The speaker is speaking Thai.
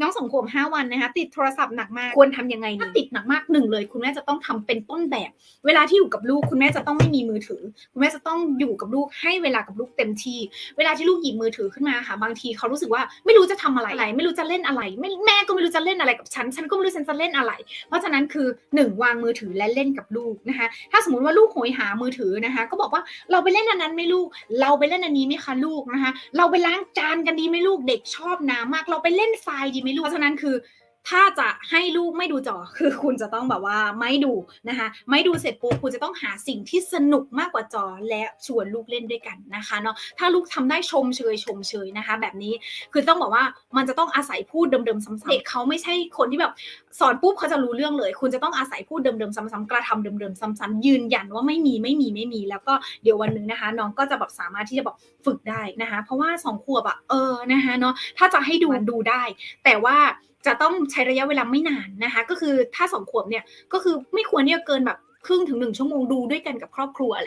น้องสองขวบห้าวันนะคะติดโทรศัพท์หนักมากควรทำยังไงถ้าติดหนักมากหนึ่งเลย คุณแม่จะต้องทำเป็นต้นแบบ เวลาที่อยู่กับลูก คุณแม่จะต้องไม่มีมือถือ คุณแม่จะต้องอยู่กับลูกให้เวลากับลูกเต็มที่ เวลาที่ลูกหยิบมือถือขึ้นมาค่ะ บางทีเขารู้สึกว่าไม่รู้จะทำอะไร ไม่รู้จะเล่นอะไรไม่แม่ก็ไม่รู้จะเล่นอะไรกับฉันฉันก็ไม่รู้ฉันจะเล่นอะไร เพราะฉะนั้นคือหนึ่งวางมือถือและเล่นกับลูกนะคะถ้าสมมติว่าลูกโหยหามือถือนะคะ ก็บอกว่าเราไปเล่นอันนั้นไหมลูก เราไปเล่นอันนี้ไหมคะลูกนะคะ เราไปล้างจานกันดีไหมลูกเด็กชอบน้ำมาก เราไปเล่นไฟล์ดีไม่รู้เพราะฉะนั้นคือ ถ้าจะให้ลูกไม่ดูจอคือคุณจะต้องแบบว่าไม่ดูนะคะ ไม่ดูเสร็จปุ๊บคุณจะต้องหาสิ่งที่สนุกมากกว่าจอและชวนลูกเล่นด้วยกันนะคะเนาะถ้าลูกทำได้ชมเชยชมเชยนะคะ แบบนี้คือต้องบอกว่ามันจะต้องอาศัยพูดเดิมๆซ้ำๆเด็กเขาไม่ใช่คนที่แบบสอนปุ๊บเขาจะรู้เรื่องเลย คุณจะต้องอาศัยพูดเดิมๆซ้ำๆกระทำเดิมๆซ้ำๆยืนยันว่าไม่มีไม่มีไม่มี แล้วก็เดี๋ยววันหนึ่งนะคะ น้องก็จะแบบสามารถที่จะแบบฝึกได้นะคะ เพราะว่าสองขวบอะเออนะคะเนาะถ้าจะให้ดูดูได้ แต่ว่า จะต้องใช้ระยะเวลาไม่นานนะคะ ก็คือถ้าสองขวบเนี่ยก็คือไม่ควรที่จะเกินแบบครึ่งถึงหนึ่งชั่วโมงดูด้วยกันกับครอบครัวอะไร